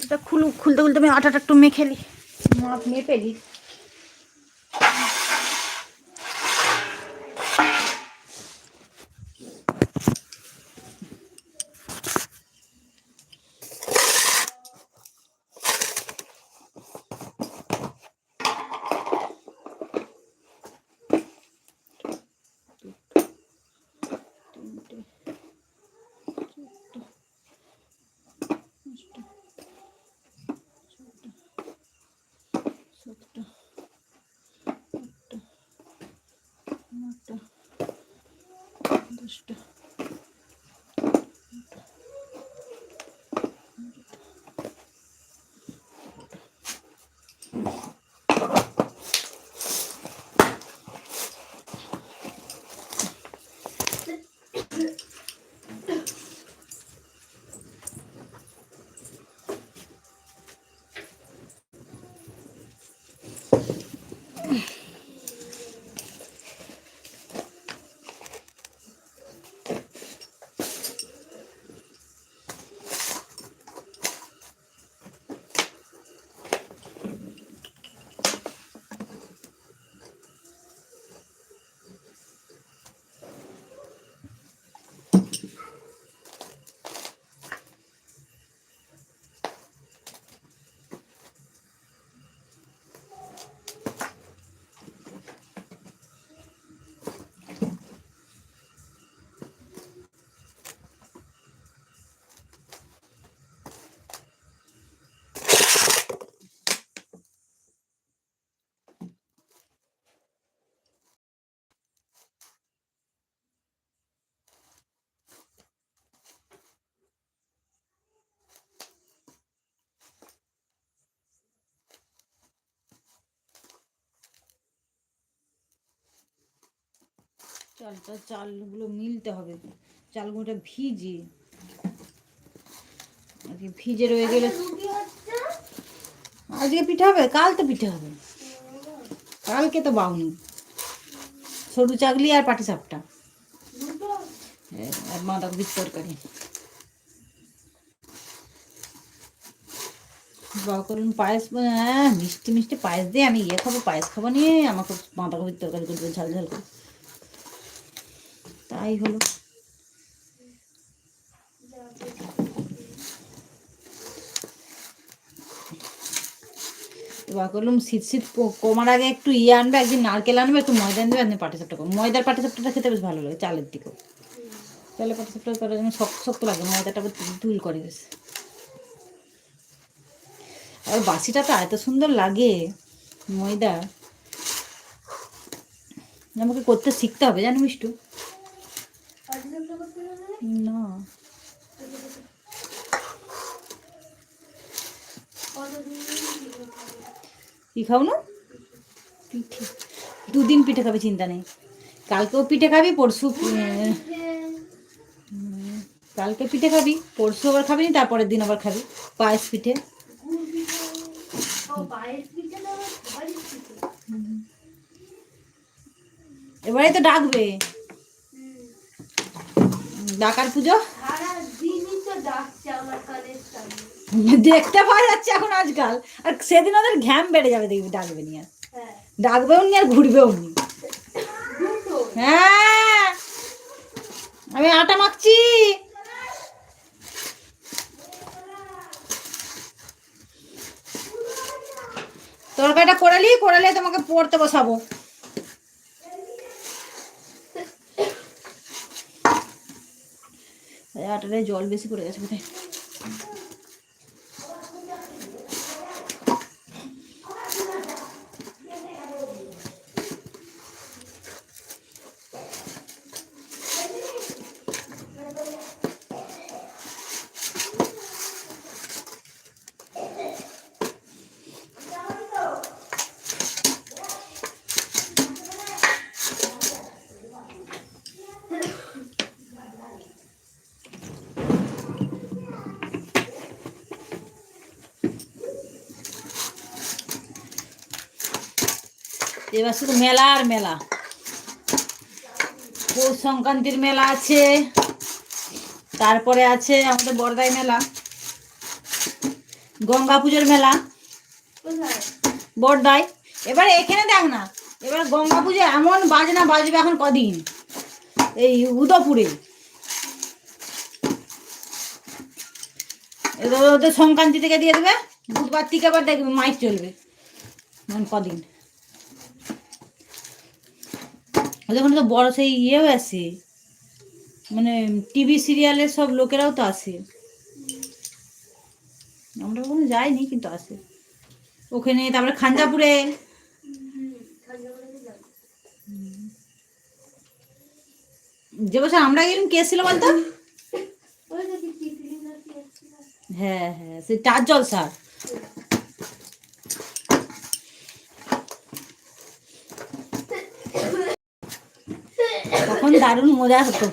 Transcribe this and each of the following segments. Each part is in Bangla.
সেটা খুলু খুলতে খুলতে আমি আটাটা একটু মেখে নিই। মাপ মেপে নি চালটা চালগুলো মিলতে হবে। চালগুলোটা ভিজে আজকে ভিজে রয়ে গেলে আজকে পিঠে হবে? কাল তো পিঠে হবে। কালকে তো বাউনি। সরু চাগলি আর পাটি সাপটা। আর বাঁধাকপির তরকারি। বাবা করুন পায়েস। হ্যাঁ মিষ্টি মিষ্টি পায়েস দিয়ে আমি ইয়ে খাব, পায়েস খাব নিয়ে। আমাকে বাঁধাকপির তরকারি করবে, ঝাল ঝাল করে। তাই হলো। এবার করলাম শীত শীত কমার আগে একটু ইয়ে আনবে, একদিন নারকেল আনবে, একটু ময়দা আনবে, একদিন পাটি সাপটা করব ময়দার পাটি সাপটাটা খেতে বেশ ভালো লাগে চালের দিকেও। চালের পাটি সাপটা করার জন্য শক্ত শক্ত লাগে, ময়দাটা তুল করে বেশ। আর বাসিটা তো এত সুন্দর লাগে, ময়দা। আমাকে করতে শিখতে হবে, জানো মিষ্টু? না। কি খাও না? পিঠে। দুদিন পিঠে খাবি চিন্তা নেই। কালকেও পিঠে খাবি পরশু কালকে পিঠে খাবি পরশু আবার খাবি নি তারপরের দিন আবার খাবি। পায়েস পিঠে। এবারে তো ডাকবে। ডাকার পুজো? দেখতে পাওয়া যাচ্ছে এখন আজকাল। আর সেদিন ওদের ঘ্যাম বেড়ে যাবে দেখবি ডাকবে নি আর ডাকবেও নি আর ঘুরবেও নি। হ্যাঁ। আমি আটা মাখছি। তরকারিটা করালি করালে তোমাকে পড়তে বসাবো। আটাটায় জল বেশি করে গেছে কোথায় এবার শুধু মেলা আর মেলা। পৌষ সংক্রান্তির মেলা আছে, তারপরে আছে আমাদের বড়দাই মেলা, গঙ্গা পুজোর মেলা, বড়দাই। এবার এখানে দেখ না, এবার গঙ্গা পুজো এমন বাজনা বাজবে এখন কদিন, এই উদয়পুরে। ওদের সংক্রান্তি থেকে দিয়ে দেবে, বুধবার থেকে আবার দেখবে মাইক চলবে কদিন ওদের ওখানে তো বড় সেই ইয়েও আসে মানে টিভি সিরিয়ালের সব লোকেরাও তো আসে আমরা ওখানে যাইনি, কিন্তু আসে ওখানে তারপরে খাঞ্জাপুরে। যে বছর আমরা গেলাম, কে ছিল বলতো? হ্যাঁ হ্যাঁ সেই চার জলসা তখন দারুণ মজা হতো।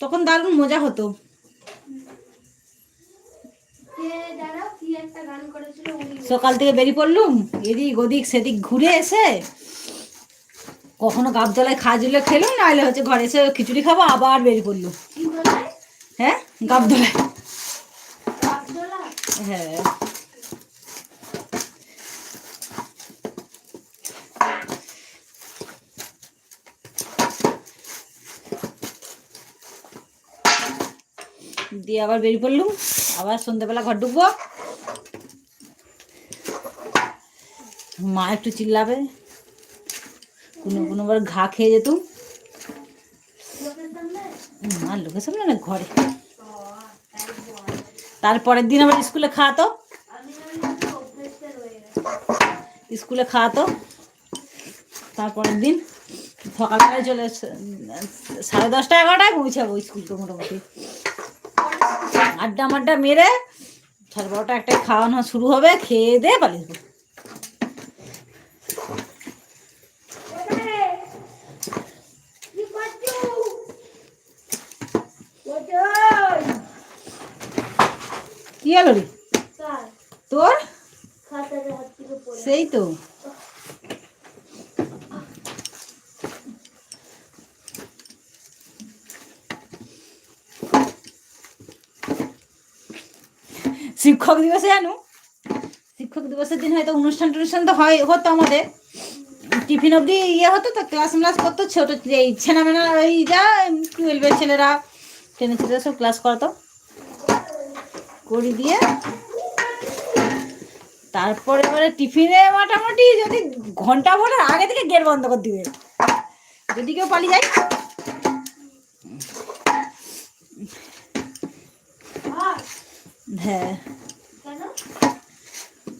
তখন দারুণ মজা হতো। সকাল থেকে বেরিয়ে পড়লুম এদিক ওদিক সেদিক ঘুরে এসে কখনো গাবতলায় খাওয়া জুলে খেলুম নাহলে হচ্ছে ঘরে এসে খিচুড়ি খাব আবার বেরিয়ে পড়লুম। হ্যাঁ? আব্দুল্লাহ হ্যাঁ। দিয়ে আবার বেরিয়ে পড়লুম আবার সন্ধ্যাবেলা ঘর ঢুকবো। মা একটু চিল্লাবে। কোনো কোনো বার ঘা খেয়ে সামনে মা লোকের সামনে না, ঘরে। তারপরের দিন আবার স্কুলে খাওয়াতো। স্কুলে খাওয়াতো। তারপরের দিন সকালবেলায় চলে সাড়ে দশটা এগারোটায় পৌঁছাবো স্কুলকে মোটামুটি। আড্ডা মাড্ডা মেরে সাড়ে বারোটা একটা খাওয়ানো শুরু হবে খেয়ে দিয়ে পালিয়ে কি হলো রে? তোর? সেই তো। শিক্ষক দিবসে জানো? শিক্ষক দিবসের দিন হয়তো অনুষ্ঠান টনুষ্ঠান তো হয়, হতো আমাদের। টিফিন অবধি ইয়ে হতো তো, ক্লাস ক্লাস করতো, ছোটো এই ছেনামেনা ওই যা টুয়েলভের ছেলেরা, টেনের ছেলেরা সব ক্লাস করাতো। করি দিয়ে, তারপরে এবারে টিফিনে মোটামুটি যদি ঘণ্টা ভরের আগে থেকে গেট বন্ধ করে দিবে। যদি কেউ পালিয়ে যায়। হ্যাঁ।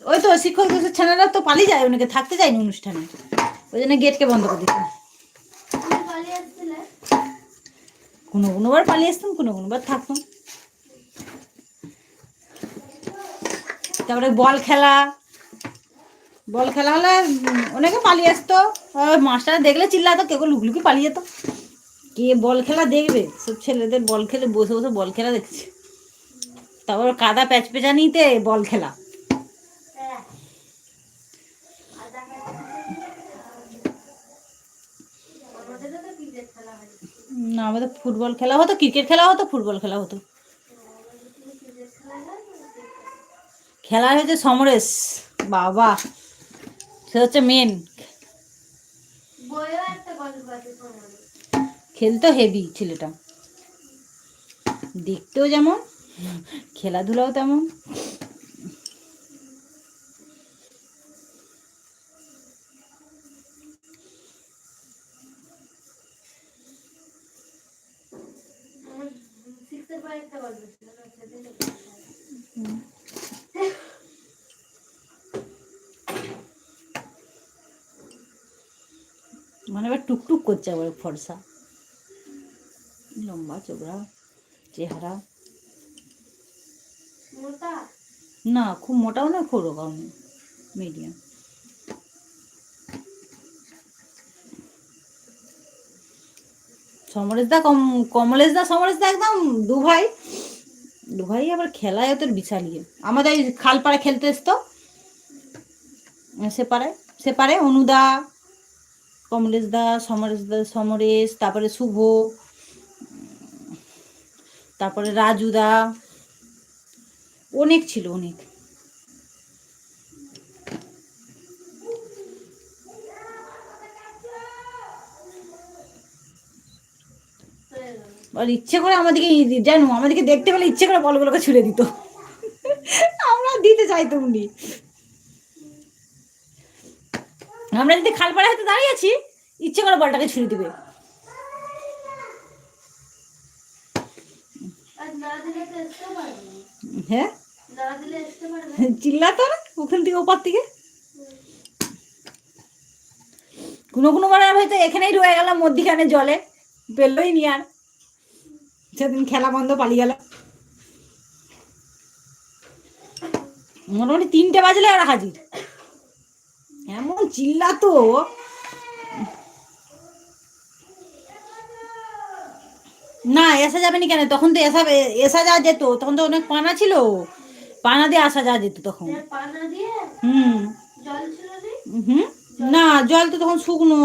ওই তো শিক্ষক ছেলেরা তো পালিয়ে যায়, অনেকে থাকতে যায়নি অনুষ্ঠানে। ওই জন্য গেটকে বন্ধ করে আসছিলে কোনো কোনোবার পালিয়ে আসতাম, কোনো কোনোবার থাকতাম। তারপরে বল খেলা। বল খেলা হলে অনেকে পালিয়ে আসতো। মাস্টার দেখলে চিল্লাতো, কেউ লুকলুকি পালিয়ে যেত। কে বল খেলা দেখবে? সব ছেলেদের বল খেলে, বসে বসে বল খেলা দেখছে। তারপর কাদা প্যাচ পেঁচানিতে বল খেলা হ্যাঁ আর দেখা আমাদের তো ক্রিকেট খেলা হয় না আমাদের ফুটবল খেলা হতো ক্রিকেট খেলা হতো ফুটবল খেলা হতো। খেলা হয়েছে সমরেশ বাবা। সে হচ্ছে মেন খেলতো হেভি ছেলেটা। দেখতেও যেমন খেলাধুলাও তেমন আমার সিক্সের পর একটা গল্প ছিল না সেদিন মানে এবার আবার ফর্সা লম্বা চোখরা চেহারা না খুব মোটাও না খুব রকম মিডিয়াম সমরেশ দা কম কমলেশ দা সমরেশ দা একদম দু ভাই দু ভাই আবার খেলায় ওদের বিশাল ইয়ে আমাদের এই খালপাড়ে খেলতে এসতো সে পাড়ায় সে পারে অনুদা কমলেশ দা, সমরেশ দা, সমরেশ, তারপরে শুভ, তারপরে রাজু দা, অনেক ছিল, অনেক। আর ইচ্ছে করে আমাদেরকে জানো, আমাদেরকে দেখতে পেলে ইচ্ছে করে বলগুলোকে ছুড়ে দিত। আমরা দিতে চাইতাম নি আমরা যদি খালপাড়ে হাতে দাঁড়িয়ে আছি ইচ্ছে করে বলটাকে ছুঁড়ে দিবে। তো। হ্যাঁ? চিল্লাতো না ওখান থেকে ওপার থেকে। কোনো কোনো বার হয়তো এখানেই রয়ে গেলাম মধ্যিখানে জলে। পেললোই নি আর। সেদিন খেলা বন্ধ পালিয়ে গেল। মোটামুটি তিনটে বাজলে আর হাজির। চিল্লাতো। না এসা যাবে না কেন? তখন তো এসা এসা যা যেত। তখন তো অনেক পানা ছিল। পানা দিয়ে আসা যা যেত তখন। হুম। হুম। না জল তো তখন শুকনো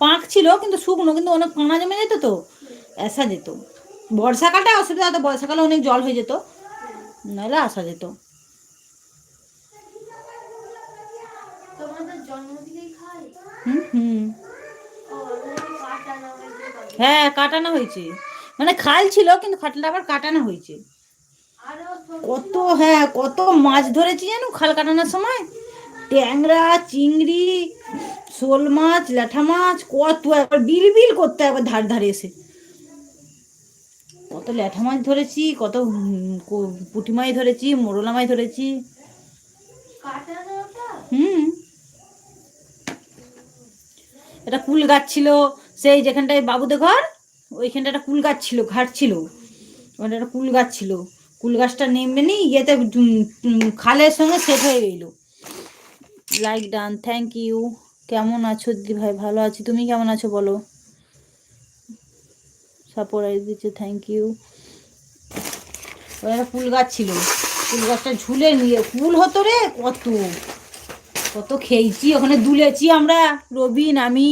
পাঁক ছিল কিন্তু শুকনো কিন্তু অনেক পানা জমে যেত তো। আসা যেত। বর্ষাকালটা অসুবিধা হতো বর্ষাকালে অনেক জল হয়ে যেত। নাহলে আসা যেত তোমাদের জন্ম থেকেই খাই হুম হুম ও আমাদের কাটা না হয়েছে কবে? হ্যাঁ কাটানো হয়েছে। মানে খাল ছিল কিন্তু খালটা আবার কাটানো হয়েছে। কত হ্যাঁ কত মাছ ধরেছি জানো খাল কাটানোর সময়? ট্যাংরা চিংড়ি শোল মাছ ল্যাঠা মাছ কত একবার বিল বিল করতে একবার ধার ধারে এসে। কত ল্যাঠা মাছ ধরেছি কত পুঁটি মাছ ধরেছি মোরলা মাছ ধরেছি। হুম। এটা কুল গাছ ছিল, সেই যেখানটায় বাবুদের ঘর ওইখানটা একটা কুল গাছ ছিল, ঘাট ছিল। ওটা একটা কুল গাছ ছিল। কুল গাছটা নেমে নি ইয়েতে খালের সঙ্গে সেট হয়ে গেল। লাইক ডান থ্যাংক ইউ কেমন আছো দিদি ভাই? ভালো আছি। তুমি কেমন আছো বলো? সাপোর্ট দিচ্ছে থ্যাংক ইউ ওখানে একটা কুল গাছ ছিল। কুল গাছটা ঝুলে নিয়ে, কুল হতো রে কত। কত খেয়েছি, ওখানে দুলেছি আমরা। রবিন, আমি,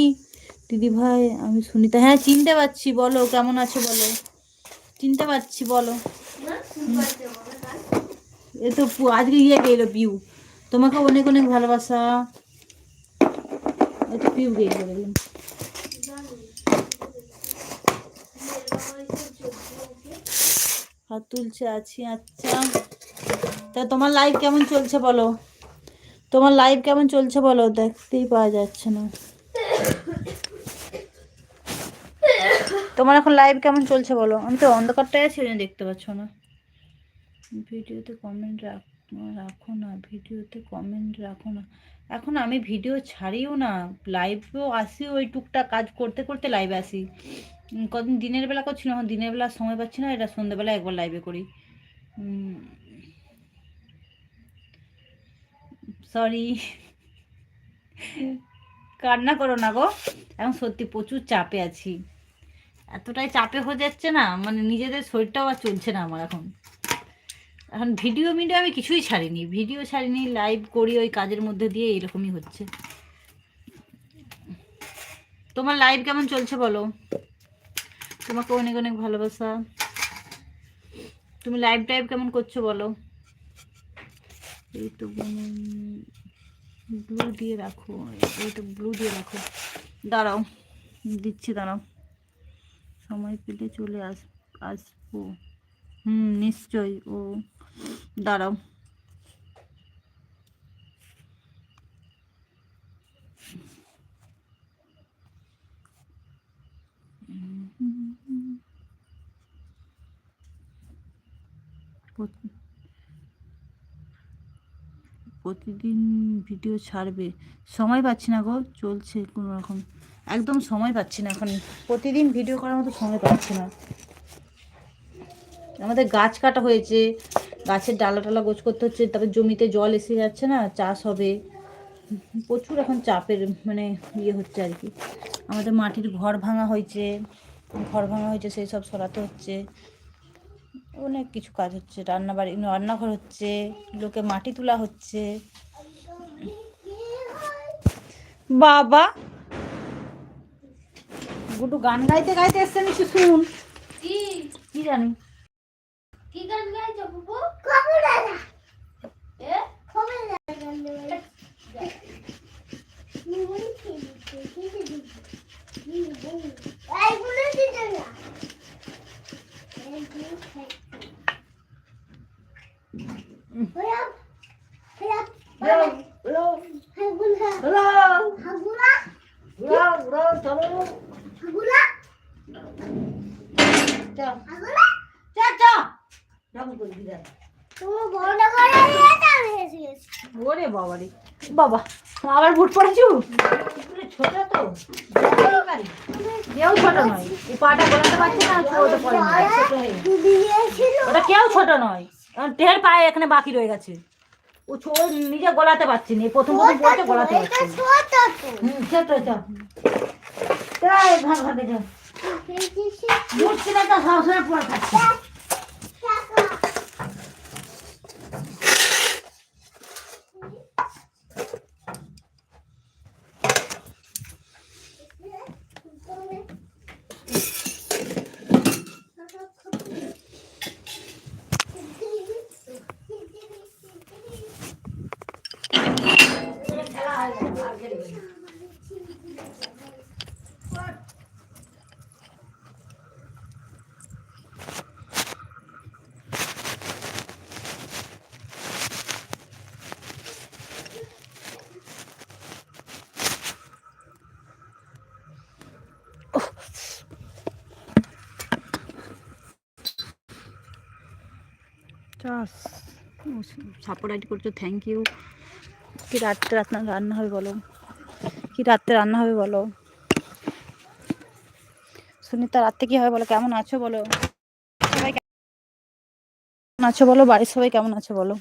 দিদি ভাই, আমি সুনিতা। হ্যাঁ চিনতে পারছি, বলো, কেমন আছো বলো? চিনতে পারছি, বলো। এ তো আজকে ইয়ে গেল পিউ। তোমাকে অনেক অনেক ভালোবাসা। এই তো পিউ গেল হাত তুলছে, আছি আচ্ছা। তা তোমার লাইফ কেমন চলছে বলো? তোমার লাইভ কেমন চলছে বলো? দেখতেই পাওয়া যাচ্ছে না। তোমার এখন লাইভ কেমন চলছে বলো? আমি তো অন্ধকারটাই আছি ওই দেখতে পাচ্ছ না। ভিডিওতে কমেন্ট রাখ রাখো না, ভিডিওতে কমেন্ট রাখো না। এখন আমি ভিডিও ছাড়িও না লাইভেও আসি ওই টুকটাক কাজ করতে করতে লাইভে আসি। কদিন দিনের বেলা করছিলাম এখন দিনের বেলা সময় পাচ্ছি না, এটা সন্ধ্যেবেলা একবার লাইভে করি। সরি কান্না করো না গো। এখন সত্যি প্রচুর চাপে আছি। এতটাই চাপে হয়ে যাচ্ছে না মানে নিজেদের শরীরটাও আর চলছে না আমার এখন। এখন ভিডিও মিডিও আমি কিছুই ছাড়িনি। ভিডিও ছাড়িনি লাইভ করি ওই কাজের মধ্যে দিয়ে এরকমই হচ্ছে। তোমার লাইভ কেমন চলছে বলো? তোমাকে অনেক অনেক ভালোবাসা। তুমি লাইভ টাইভ কেমন করছ বলো? এই তো ব্লু দিয়ে রাখো এই তো ব্লু দিয়ে রাখো। দাঁড়াও, দিচ্ছি, দাঁড়াও। সময় পেলে চলে আস, আসব। হুম, নিশ্চয়ই, ও, দাঁড়াও। প্রতি- প্রতিদিন ভিডিও ছাড়বে। সময় পাচ্ছি না গো, চলছে কোনো রকম। একদম সময় পাচ্ছি না এখন। প্রতিদিন ভিডিও করার মতো সময় পাচ্ছি না। আমাদের গাছ কাটা হয়েছে, গাছের ডালা টালা গোছ করতে হচ্ছে, তারপর জমিতে জল এসে যাচ্ছে না, চাষ হবে। প্রচুর এখন চাপের মানে ইয়ে হচ্ছে আর কি। আমাদের মাটির ঘর ভাঙা হয়েছে, ঘর ভাঙা হয়েছে, সেই সব সরাতে হচ্ছে। অনেক কিছু কাজ হচ্ছে রান্না বাড়ি রান্নাঘর হচ্ছে লোকে মাটি তোলা হচ্ছে। বাবা! গুটু গান গাইতে গাইতে এসছে নিশ্চয় শুন কি কি জানি? কি গান গাইছো বুবু? এ? বাবা আবার বুট পড়েছু ছোট তো কেউ ছোট নয় এই পাটা গোলাতে না ওটা পড়ে ওটা কেউ ছোট নয়। টের পায়ে এখানে বাকি রয়ে গেছে। ও ছো- নিজে গলাতে পারছি না প্রথম প্রথম বলতে গলাতে পারছি না। হুম ছোট ছোট। তাই ভাগ ভাগে যাও বুট কিনে তো সবসময় পড়ে থাকছে চাষ সাপোর্ট করছ থ্যাংক ইউ কি রাত্রে আপনার রান্না হবে বলো? কি রাত্রে রান্না হবে বলো? সুনিতা, রাত্রে কি হবে বলো? কেমন আছো বলো? সবাই কেমন আছো বলো? বাড়ির সবাই কেমন আছো বলো?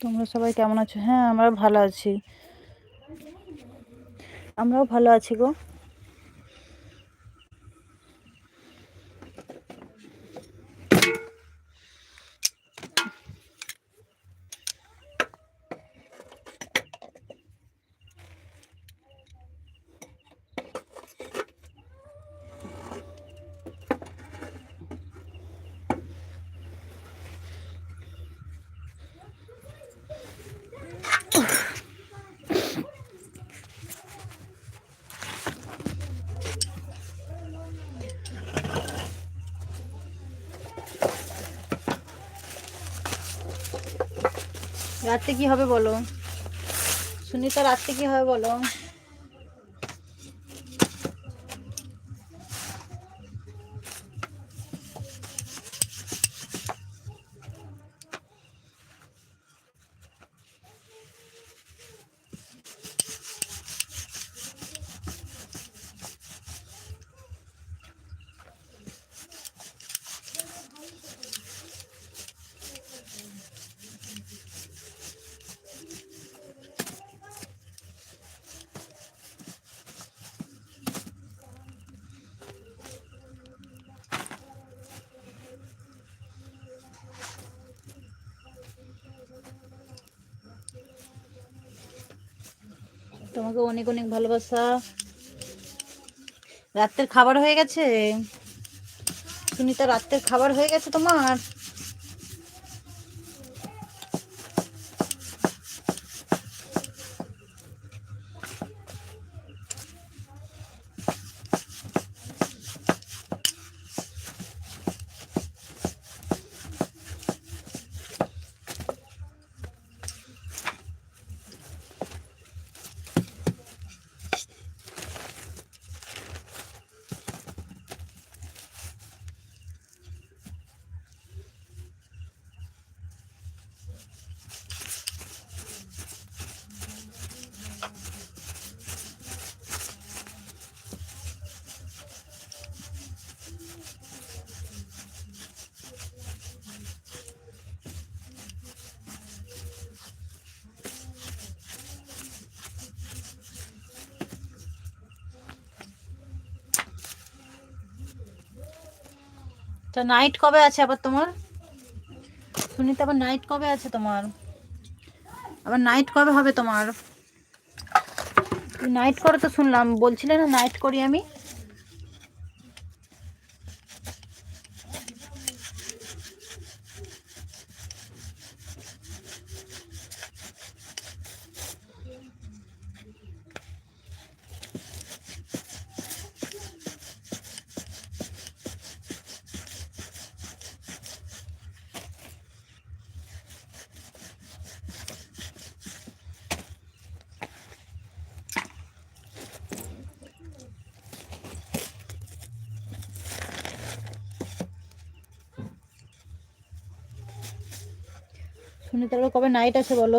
তোমরা সবাই কেমন আছো? হ্যাঁ আমরা ভালো আছি। আমরাও ভালো আছি গো। রাত্রে কি হবে বলো? সুনিতা রাত্রে কি হবে বলো? তোমাকে অনেক অনেক ভালোবাসা। রাত্রের খাবার হয়ে গেছে? সুনিতা রাত্রের খাবার হয়ে গেছে তোমার? তা নাইট কবে আছে আবার তোমার? শুনি তো আবার নাইট কবে আছে তোমার? আবার নাইট কবে হবে তোমার? নাইট করে তো শুনলাম। বলছিলে না নাইট করি আমি? আবার কবে নাইট আছে বলো?